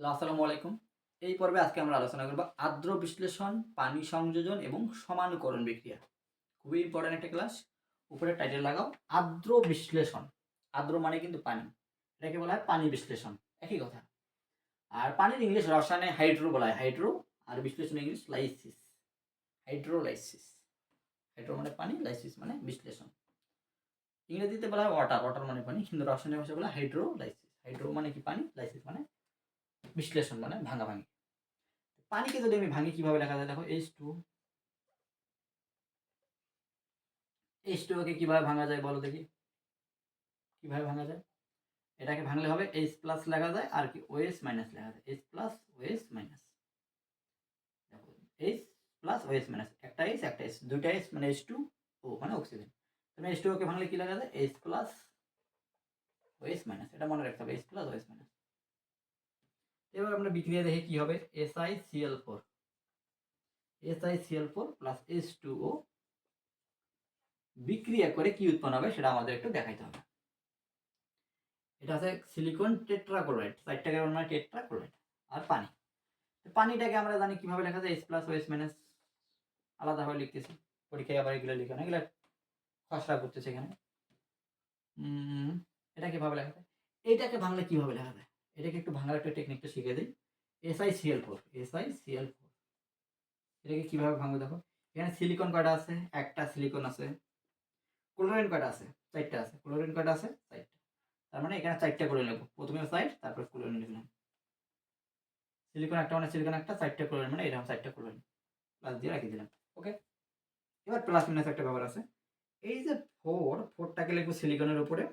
আসসালামু আলাইকুম। এই পর্বে আজকে আমরা আলোচনা করব আর্দ্র বিশ্লেষণ, পানি সংযোজন এবং সমানুকরণ বিক্রিয়া। খুবই ইম্পর্টেন্ট একটা ক্লাস উপরে টাইটেল লাগাও, আর্দ্র বিশ্লেষণ। আর্দ্র মানে কিন্তু পানি। এটাকে বলা হয় পানি বিশ্লেষণ। একই কথা। আর পানির ইংলিশ রসায়নে হাইড্রো বলা হয়। হাইড্রো আর বিশ্লেষণ ইংলিশ লাইসিস হাইড্রোলাইসিস হাইড্রো মানে পানি লাইসিস মানে বিশ্লেষণ। ইংরেজিতে বলা হয় ওয়াটার ওয়াটার মানে পানি। কিন্তু রসায়নের ভাষা বলা হাইড্রোলাইসিস হাইড্রো মানে কি পানি? লাইসিস মানে বিশ্লেষণ মানে ভাঙা ভাঙি পানিকে যদি আমি ভাঙি কীভাবে লেখা যায়? দেখো এইচ টু এইচ টু কে কীভাবে ভাঙা যায় বলো দেখি? কীভাবে ভাঙা যায়? এটাকে ভাঙলে হবে এইচ প্লাস লেখা যায় আর কি ওএস মাইনাস লেখা যায়। এইচ প্লাস ওএস মাইনাস দেখো এইচ প্লাস ওএস মাইনাস একটা এইচ একটা এইচ দুইটা এইচ মানে এইচ টু ও মানে অক্সিজেন তাহলে এইচ টু কে ভাঙলে কি লেখা যায়? এইচ প্লাস ওএস মাইনাস এটা মনে রাখতে হবে এইচ প্লাস ওএস মাইনাস এবার আমরা বিক্রিয়া দেখে কি হবে। S SI CL four S SI CL four plus S two O বিক্রিয়া করে কি উৎপন্ন হবে সেটা আমাদের একটু দেখাইতে হবে। এটা আছে সিলিকন টেট্রাক্লোরাইড চারটা কার্বন মানে টেট্রাক্লোরাইড আর পানি। পানিটাকে আমরা জানি কীভাবে লেখা যায়? S plus O S minus আলাদাভাবে লিখতেছি। পরীক্ষায় আবার এগুলো লিখে না, এগুলো খসড়া করতেছে এখানে। এটা কীভাবে লেখা যায়? এইটাকে বাংলা কীভাবে লেখা যায়? এটাকে একটু ভাঙার একটা টেকনিকটা শিখে দিই। SI CL four SI CL four এটাকে কীভাবে ভাঙবো দেখো? এখানে সিলিকন কয়টা আছে? একটা সিলিকন আছে। ক্লোরিন কয়টা আছে? চারটা আছে। ক্লোরিন কয়টা আছে? চারটা। তার মানে এখানে চারটা করে নেব। প্রথমে সাইড তারপর ক্লোরিন লিখলাম সিলিকন একটা মানে সিলিকন একটা, চারটা ক্লোরিন মানে এরকম চারটা ক্লোরিন প্লাস দিয়ে রাখি দিলাম। ওকে এবার প্লাস মাইনাস একটা ব্যাপার আছে। এই যে ফোর ফোরটাকে লিখব সিলিকনের উপরে।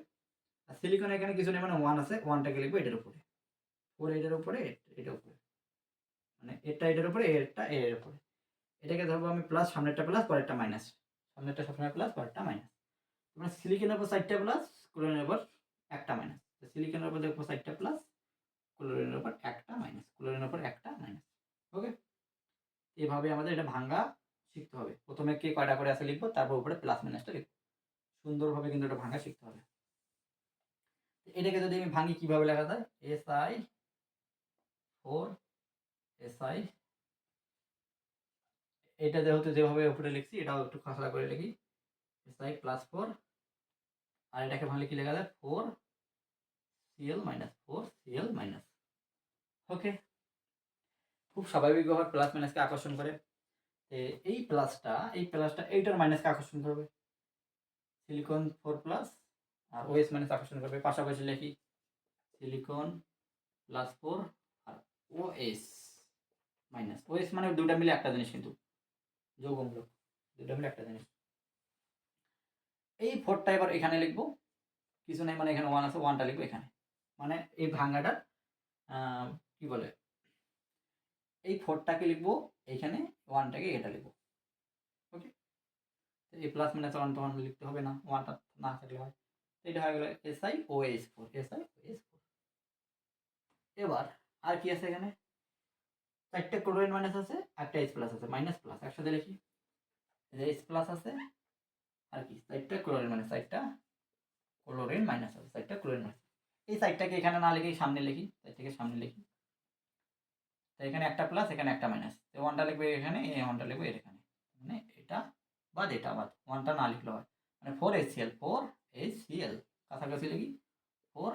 আর সিলিকন এখানে কিছু নেই মানে ওয়ান আছে ওয়ানটাকে লিখব এটার উপরে। ফোর এটার উপরে এটার উপরে। মানে এটা এটার উপরে, এটা এর উপরে। এটাকে ধরবো আমি প্লাস সামনেরটা প্লাস পরেরটা মাইনাস সামনেরটা সবসময় প্লাস পরেরটা মাইনাস মানে সিলিকনের উপর সাইডটা প্লাস ক্লোরিনের উপর একটা মাইনাস সিলিকনের উপর দেখব সাইডটা প্লাস ক্লোরিনের উপর একটা মাইনাস ক্লোরিনের উপর একটা মাইনাস ওকে এভাবে আমাদের এটা ভাঙ্গা শিখতে হবে। প্রথমে কে কয়টা করে আছে লিখব, তারপর উপরে প্লাস মাইনাসটা লিখব। সুন্দরভাবে কিন্তু এটা ভাঙ্গা শিখতে হবে। এটাকে যদি আমি ভাঙি কীভাবে লেখা যায়? S I four S I এটা যেহেতু যেভাবে উপরে লিখছি, এটাও একটু খসড়া করে লিখি। এস আই প্লাস ফোর আর এটাকে ভাঙলে কি লেখা যায়? Four CL minus four CL minus okay খুব স্বাভাবিক ব্যবহার প্লাস মাইনাসকে আকর্ষণ করে। এই প্লাসটা এই প্লাসটা এইটার মাইনাসকে আকর্ষণ করবে? সিলিকন ফোর প্লাস আর ওএস মাইনাস আকর্ষণ করবে? পাশাপাশি লিখি silicon plus four OS minus OS মানে দুটা মিলে একটা জিনিস কিন্তু যৌগমূলক দুটা মিলে একটা জিনিস। এই ফোরটা এবার এখানে লিখব কিছু নেই মানে এখানে ওয়ান আছে ওয়ানটা লিখব এখানে। মানে এই ভাঙ্গাটার আহ, কি বলে এই ফোরটাকে লিখব এইখানে ওয়ানটাকে এটা লিখব। ওকে এই প্লাস মাইনাস ওয়ান তো ওয়ান লিখতে হবে না ওয়ানটা না থাকলে হয়। এটা হয়ে গেল SI O S four SI O S four এবার আর কি আছে এখানে? চারটে ক্লোরিন মাইনাস আছে একটা এইচ প্লাস আছে মাইনাস প্লাস একসাথে লিখি। এইচ প্লাস আছে, আর কি, চারটা ক্লোরিন মাইনাস চারটা ক্লোরিন মাইনাস আছে, চারটা ক্লোরিন মাইনাস এই সাইডটাকে এখানে না লিখে সামনে লিখি সাইডটাকে সামনে লিখি। তো এখানে একটা প্লাস এখানে একটা মাইনাস তো ওয়ানটা লিখবে এখানে, এই ওয়ানটা লিখবে এর এখানে। মানে এটা বাদ এটা বাদ। ওয়ানটা না লিখলে হয়। মানে four H C L four H C L কাছাকাছি লিখি। ফোর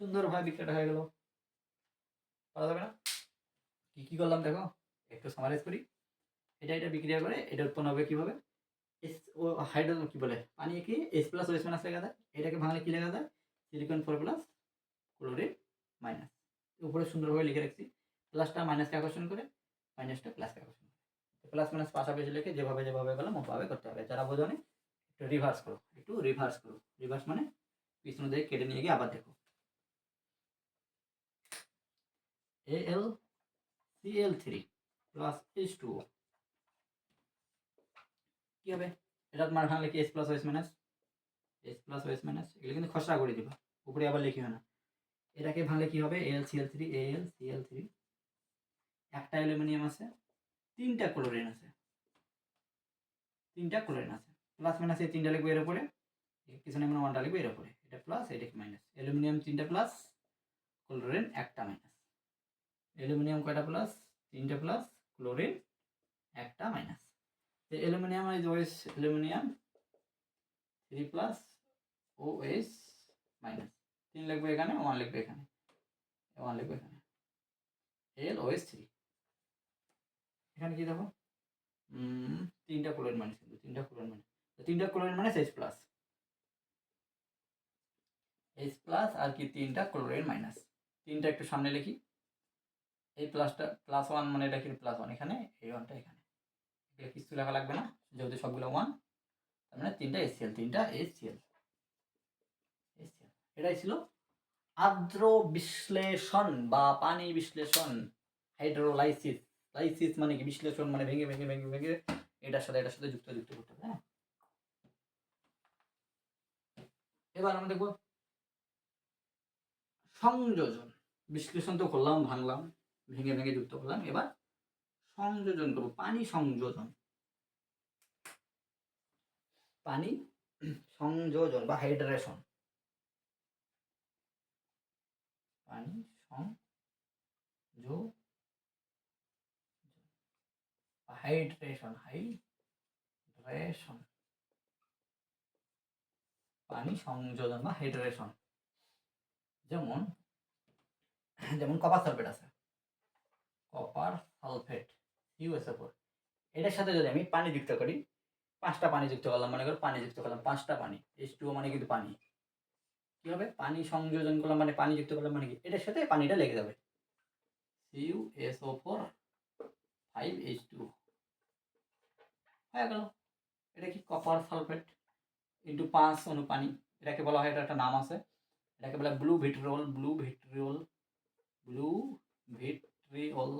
সুন্দরভাবে বিক্রিয়াটা হয়ে গেল। পারা যাবে না? কি কি করলাম দেখো? একটু সামারাইজ করি। এটা এটা বিক্রিয়া করে, এটা উৎপন্ন হবে কীভাবে? এস ও হাইড্রোজেন কি বলে? পানি কি? S plus O S minus লেখা যায়। এটাকে ভাঙলে কি লেখা যায়? Silicon four plus chlorine minus উপরে সুন্দরভাবে লিখে রাখছি। প্লাসটা মাইনাসকে আকর্ষণ করে মাইনাসটা প্লাসকে আকর্ষণ করে। প্লাস মাইনাস পাশাপাশি লিখে যেভাবে যেভাবে গেলাম, ওভাবে করতে হবে। যারা বোঝনি একটু রিভার্স করো। একটু রিভার্স করো। রিভার্স মানে পিছনে দিয়ে কেটে নিয়ে গিয়ে আবার দেখো A L C L three plus H two কি হবে? এটা তোমার ভাঙলে কি S plus OS minus S plus OS minus এগুলো কিন্তু খসড়া করে দিবা, উপরে আবার লিখিও না। এটাকে ভাঙলে কি হবে? L C L three L C L three একটা অ্যালুমিনিয়াম আছে, তিনটা ক্লোরিন আছে। তিনটা ক্লোরিন আছে। প্লাস মাইনাস এই তিনটা লিখব এর উপরে কিছু নেই মানে ওয়ানটা লিখব এর উপরে। এটা প্লাস এটা মাইনাস অ্যালুমিনিয়াম তিনটা প্লাস ক্লোরিন একটা মাইনাস অ্যালুমিনিয়াম কয়টা প্লাস তিনটা প্লাস ক্লোরিন একটা মাইনাস তো aluminium is was aluminium three plus O S minus তিন লিখবে এখানে ওয়ান লিখবে এখানে ওয়ান লিখবে এখানে। এল ও এস থ্রি এখানে কি দেখো? তিনটা ক্লোরিন মাইনাস কিন্তু, তিনটা ক্লোরিন মাইনাস তিনটা chlorine minus H plus H plus আর কি তিনটা ক্লোরিন মাইনাস তিনটা একটু সামনে লিখি। এই প্লাসটা প্লাস ওয়ান মানে এটা কিন্তু প্লাস ওয়ান এখানে, এই ওয়ানটা এখানে। এগুলো কিছু লেখা লাগবে না, যেহেতু সবগুলো ওয়ান তার মানে তিনটা এসিএল তিনটা এসিএল এসিএল এটাই ছিল আর্দ্র বিশ্লেষণ বা পানি বিশ্লেষণ হাইড্রোলাইসিস লাইসিস মানে কি? বিশ্লেষণ মানে ভেঙে ভেঙে ভেঙে ভেঙে এটার সাথে এটার সাথে যুক্ত যুক্ত করতে হবে হ্যাঁ? এবার আমরা দেখব সংযোজন। বিশ্লেষণ তো করলাম, ভাঙলাম। ভেঙে ভেঙে যুক্ত করলাম। এবার সংযোজন করব, পানি সংযোজন। পানি সংযোজন বা হাইড্রেশন। পানি হাইড্রেশন হাইড্রেশন। পানি সংযোজন বা হাইড্রেশন। যেমন যেমন কপার সালফেট আছে। কপার সালফেট ইউএসএ ফোর এটার সাথে যদি আমি পানি যুক্ত করি, পাঁচটা পানি যুক্ত করলাম, মনে করো পানি যুক্ত করলাম, পাঁচটা পানি এইচ টু মানে কিন্তু পানি। কি হবে? পানি সংযোজন করলাম মানে পানি যুক্ত করলাম মানে কি? এটার সাথে পানিটা লেগে যাবে। U S O four five H two হয়ে গেল। এটা কি কপার সালফেট ইন্টু পাঁচ অনু পানি? এটাকে বলা হয় এটা একটা নাম আছে। এটাকে বলে blue vitriol blue vitriol blue vitriol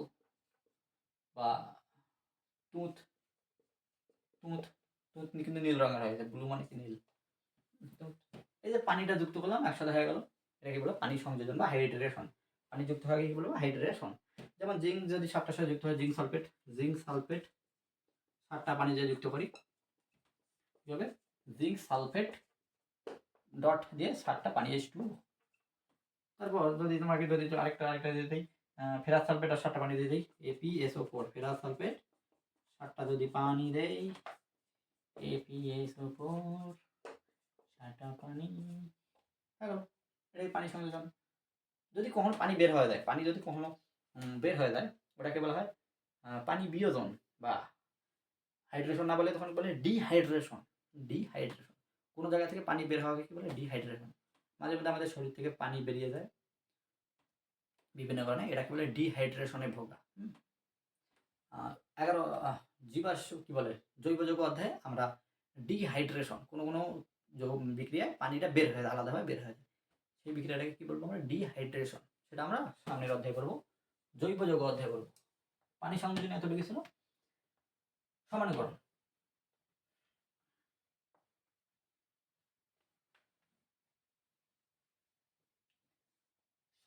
বা তুঁত তুঁত তুঁত কিন্তু নীল রঙের হয় ব্লু মানে কি নীল। এই যে পানিটা যুক্ত করলাম, একসাথে হয়ে গেল। এটাকে বলো পানি সংযোজন বা হাইড্রেশন পানি যুক্ত হয়ে কি বলব? হাইড্রেশন যেমন জিঙ্ক যদি সাতটার সাথে যুক্ত হয় জিঙ্ক সালফেট জিঙ্ক সালফেট সাতটা পানি দিয়ে যুক্ত করি, কি হবে? জিঙ্ক সালফেট ডট দিয়ে সাতটা পানি এস টু তারপর যদি তোমাকে যদি আরেকটা আরেকটা দিয়ে দিই ফেরাস সালফেট আর সাতটা পানি দিয়ে দিই। AP SO four ferrous sulphate সাতটা যদি পানি দেই এপি এসও ফোর সাতটা পানি। হ্যালো এটাই পানি সংযোজন? যদি কখনো পানি বের হয়ে যায়, পানি যদি কখনো বের হয়ে যায়, ওটাকে বলা হয় পানি বিয়োজন বা হাইড্রেশন না বলে তখন বলে ডিহাইড্রেশন ডিহাইড্রেশন কোনো জায়গা থেকে পানি বের হওয়াকে কি বলে? ডিহাইড্রেশন মাঝে মধ্যে আমাদের শরীর থেকে পানি বেরিয়ে যায়। বিভিন্ন কারণে এটাকে বলে ডিহাইড্রেশনে ভোগা। এগারো জীবাশ্ম কি বলে? জৈব যৌগ অধ্যায়ে আমরা ডিহাইড্রেশন কোনো কোনো যৌগ বিক্রিয়ায় পানিটা বের হয়ে যায়, আলাদাভাবে বের হয়ে যায়। সেই বিক্রিয়াটাকে কি বলব আমরা? ডিহাইড্রেশন সেটা আমরা সামনের অধ্যায় করব। জৈব যৌগ অধ্যায় করব। পানি সংযোজন এতটুকু ছিল। সমানীকরণ।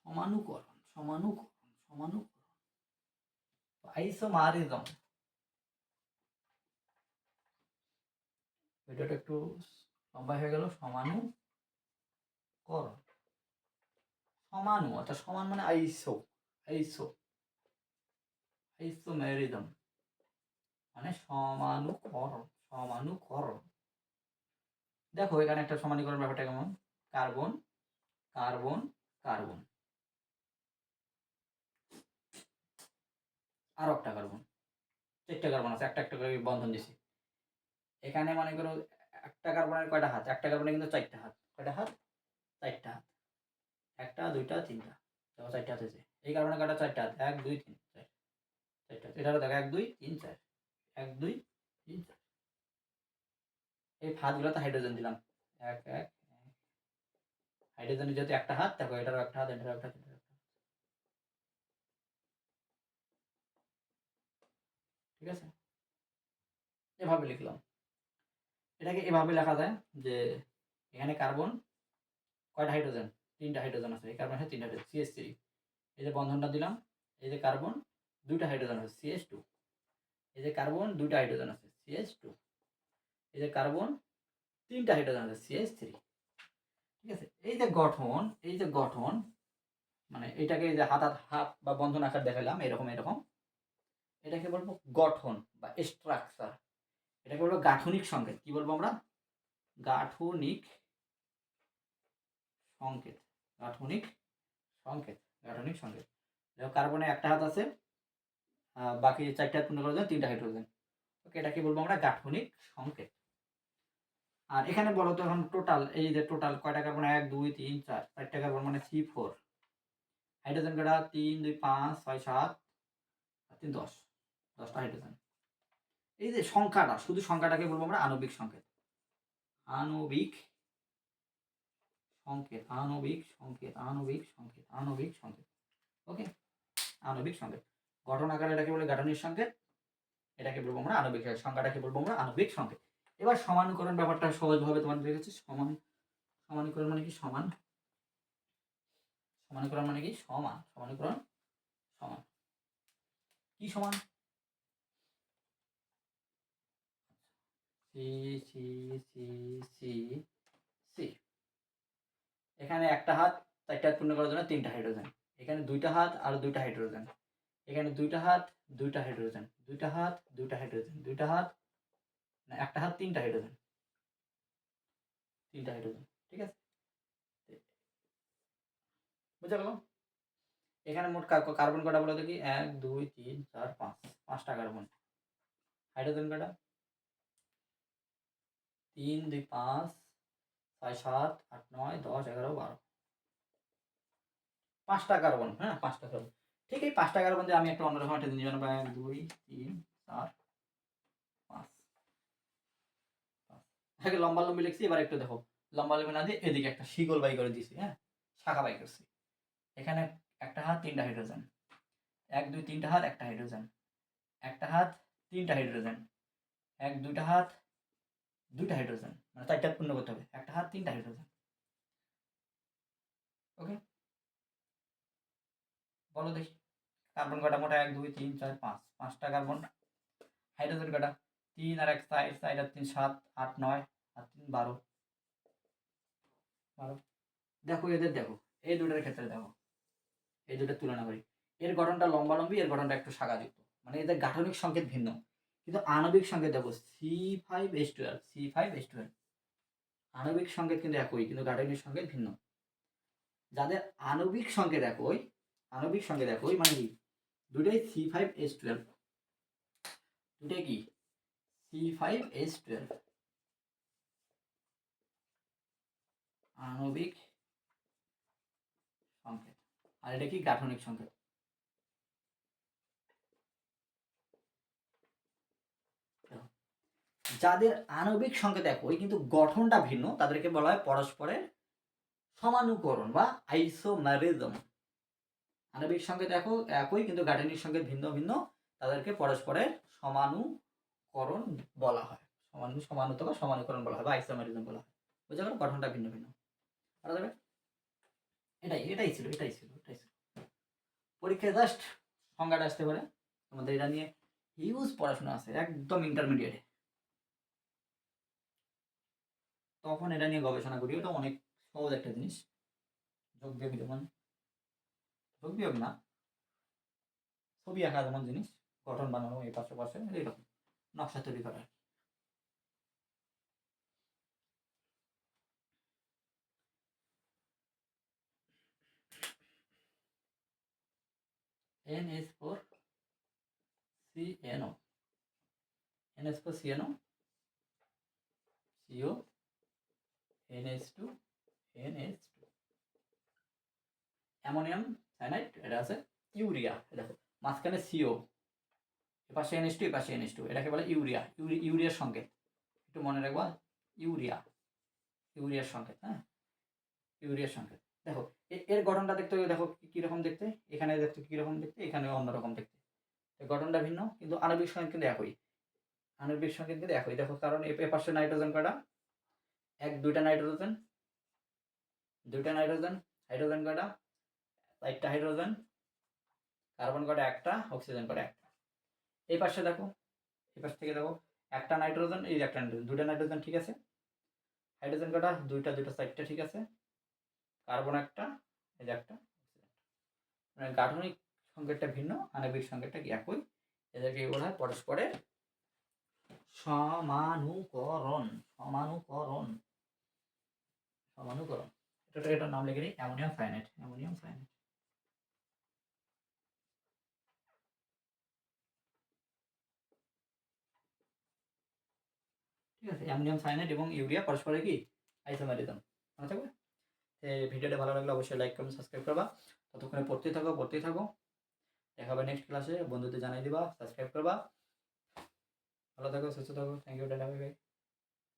সমানুকরণ। সমানুকরণ সমানুকরণ আইসোমারিজম ভিডিওটা একটু লম্বা হয়ে গেল, সমানুকরণ। সমানু অর্থাৎ সমান মানে আইসো আইসো। আইসোমেরিজম মানে সমানুকরণ সমানুকরণ। দেখো, এখানে একটা সমানীকরণ ব্যাপারটা কেমন? Carbon carbon carbon. আর একটা কার্বন চারটা কার্বন আছে, একটা একটা করে বন্ধন দিছি। এখানে মনে করো একটা কার্বনের কয়টা হাত? একটা কার্বনে কিন্তু চারটা হাত। কয়টা হাত? চারটা হাত। একটা, দুইটা, তিনটা। দেখো চারটা হাত হয়েছে। এই কার্বনের কয়টা? চারটা হাত। এক, দুই, তিন, চার। চারটা। এটা দেখো, এক, দুই, তিন, চার। এক, দুই, তিন, চার। এই হাতগুলোতে হাইড্রোজেন দিলাম। এক এক হাইড্রোজেনের যেহেতু একটা হাত, দেখো এটারও একটা হাত, এটারও একটা হাত এটারও একটা হাত। ঠিক আছে? এভাবে লিখলাম। এটাকে এভাবে লেখা যায় যে এখানে কার্বন কয়টা হাইড্রোজেন তিনটা হাইড্রোজেন আছে। এই কার্বন তিনটা হাইড্রোজেন সিএস থ্রি এই যে বন্ধনটা দিলাম, এই যে কার্বন দুইটা হাইড্রোজেন আছে সিএস টু এই যে কার্বন দুইটা হাইড্রোজেন আছে সিএস টু এই যে কার্বন তিনটা হাইড্রোজেন আছে সিএস থ্রি ঠিক আছে? এই যে গঠন, এই যে গঠন মানে এটাকে যে হাত হাত বা বন্ধন আকার দেখালাম, এরকম এরকম। এটাকে বলব গঠন বা স্ট্রাকচার এটাকে বলব গাঠনিক সংকেত। কি বলব আমরা? গাঠনিক সংকেত। গাঠনিক সংকেত। গাঠনিক সংকেত। কার্বনে একটা হাত আছে বাকি চারটা হাত পূর্ণ করার জন্য তিনটা হাইড্রোজেন। ওকে, এটাকে বলব আমরা গাঠনিক সংকেত। আর এখানে বলো তো এখন টোটাল এই যে টোটাল কয়টা কার্বন? এক, দুই, তিন, চার। চারটা কার্বন মানে সি ফোর। হাইড্রোজেন কটা তিন, দুই, পাঁচ, ছয় সাত, তিন, দশ। দশটা হাইড্রোজেন এই যে সংখ্যাটা, শুধু সংখ্যাটাকে বলব আমরা আণবিক সংকেত। আণবিক সংকেত আণবিক সংকেত আণবিক সংকেত আণবিক সংকেত। ওকে আণবিক সংকেত। গঠন আকারে এটাকে বলে গাঠনিক সংকেত। এটাকে বলব আমরা আণবিক সংখ্যাটাকে বলব আমরা আণবিক সংকেত। এবার সমানুকরণ ব্যাপারটা সহজভাবে তোমার দেখেছি সমান, সমানুকরণ মানে কি? সমান। সমানুকরণ মানে কি? সমান। সমানুকরণ, সমান। কি সমান? C C C C C এখানে একটা হাত চারটা হাত পূর্ণ করার জন্য তিনটা হাইড্রোজেন এখানে দুইটা হাত আর দুইটা হাইড্রোজেন এখানে দুইটা হাত, দুইটা হাইড্রোজেন দুইটা হাত, দুইটা হাইড্রোজেন দুইটা হাত, না, একটা হাত, তিনটা হাইড্রোজেন তিনটা হাইড্রোজেন ঠিক আছে? বুঝা গেল এখানে মোট কার- কার্বন কটা বলো দেখি? এক, দুই, তিন, চার, পাঁচ। পাঁচটা কার্বন হাইড্রোজেন কটা? তিন, দুই, পাঁচ, ছয়, সাত, আট, নয়, দশ, এগারো, বারো। পাঁচটা কার্বন হ্যাঁ পাঁচটা কার্বন ঠিক এই পাঁচটা কার্বন দিয়ে আমি একটা অন্যরকম একটা জিনিস বানাবো দুই, তিন, চার, পাঁচ। লম্বা লম্বি লিখছি, এবার একটু দেখো। লম্বা লম্বি না দিয়ে এদিকে একটা শিকল বাই করে দিয়েছি হ্যাঁ শাখা বাই করছি। এখানে একটা হাত, তিনটা হাইড্রোজেন। এক, দুই, তিনটা হাত, একটা হাইড্রোজেন। একটা হাত, তিনটা হাইড্রোজেন। এক, দুইটা হাত দুইটা হাইড্রোজেন মানে চারটা পূর্ণ করতে হবে, একটা হাত, তিনটা হাইড্রোজেন ওকে বলো দেখি। কার্বন কটা মোটা এক, দুই, তিন, চার, পাঁচ। পাঁচটা কার্বন হাইড্রোজেন কটা তিন আর এক সাইড সাইড আর তিন, সাত, আট, নয়, আর তিন, বারো। বারো। দেখো, এদের দেখো, এই দুটার ক্ষেত্রে দেখো। এই দুটার তুলনা করি। এর গঠনটা লম্বালম্বি, এর গঠনটা একটু শাখাযুক্ত। মানে এদের গাঠনিক সংকেত ভিন্ন। কিন্তু আণবিক সংকেত দেখো C five S twelve C five S twelve আণবিক সংকেত কিন্তু একই, কিন্তু গাঠনিক সংকেত ভিন্ন। যাদের আণবিক সংকেত একই, আণবিক সংকেত একই মানে কি? দুটাই সি ফাইভ এস টুয়েলভ দুটাই কি? সি ফাইভ এস টুয়েলভ আণবিক সংকেত। আর এটা কি গাঠনিক সংকেত? যাদের আণবিক সংকেত একই কিন্তু গঠনটা ভিন্ন, তাদেরকে বলা হয় পরস্পরের সমানুকরণ বা আইসোম্যারিজম আণবিক সংকেত একই, কিন্তু গাঠনিক সংকেত ভিন্ন ভিন্ন, তাদেরকে পরস্পরের সমানুকরণ বলা হয়। সমানু, সমানুত বা সমানুকরণ বলা হয় বা আইসোম্যারিজম বলা হয়। বুঝা গেল গঠনটা ভিন্ন ভিন্ন। এটাই এটাই ছিল এটাই ছিল এটাই ছিল। পরীক্ষায় জাস্ট সংজ্ঞাটা আসতে পারে। আমাদের এটা নিয়ে হিউজ পড়াশোনা আছে, একদম ইন্টারমিডিয়েটে তখন এটা নিয়ে গবেষণা করি, ওটা অনেক সহজ একটা জিনিস যোগ বিয়োগ যেমন যোগ না, ছবি আঁকা যেমন জিনিস, গঠন বানানো এই পাশে পাশে এইরকম নকশা তৈরি করা N is for CNO. N is for CNO. CO. NH2. NH2. Ammonium cyanide এটা আছে ইউরিয়া দেখো, মাঝখানে সিও এপাশে এনএস টু এপাশে এনএস টু এটাকে বলে ইউরিয়া ইউরিয়ার সংকেত একটু মনে রাখবা, ইউরিয়া, ইউরিয়ার সংকেত হ্যাঁ? ইউরিয়ার সংকেত দেখো এর গঠনটা দেখতে দেখো কীরকম দেখতে, এখানে দেখতে কীরকম দেখতে এখানে অন্যরকম দেখতে। গঠনটা ভিন্ন, কিন্তু আণবিক সংকেত কিন্তু একই। আণবিক সংকেত কিন্তু একই। দেখো, কারণ এ নাইট্রোজেন কটা এক, দুইটা নাইট্রোজেন। দুইটা নাইট্রোজেন, হাইড্রোজেন কটা চারটা হাইড্রোজেন, কার্বন কটা একটা, অক্সিজেন কটা একটা। এই পাশে দেখো, এই পাশ থেকে দেখো, একটা নাইট্রোজেন, এই একটা নাইট্রোজেন, দুইটা নাইট্রোজেন, ঠিক আছে? হাইড্রোজেন কটা দুইটা দুইটা, চারটা, ঠিক আছে? কার্বন একটা, এই যে একটা মানে গাঠনিক সংকেতটা ভিন্ন, আণবিক সংকেতটা একই? এদেরকে বলা হয়? পরস্পরের সমানুকরণ সমানুকরণ। সমানুকরণ। এটা এটার নাম লিখে নিই, অ্যামোনিয়াম সায়ানাইড অ্যামোনিয়াম সায়ানাইড ঠিক আছে, অ্যামোনিয়াম সায়ানাইড এবং ইউরিয়া পরস্পরের কি? আইসোমারিজম। মনে থাকবে? ভিডিওটা ভালো লাগলে অবশ্যই লাইক কমেন্ট সাবস্ক্রাইব করবা। ততক্ষণে পড়তেই থাকো পড়তেই থাকো। দেখা হবে নেক্সট ক্লাসে বন্ধুদের জানাই দিবা সাবস্ক্রাইব করবা। ভালো থাকো সুস্থ থাকো। Thank you tata bye bye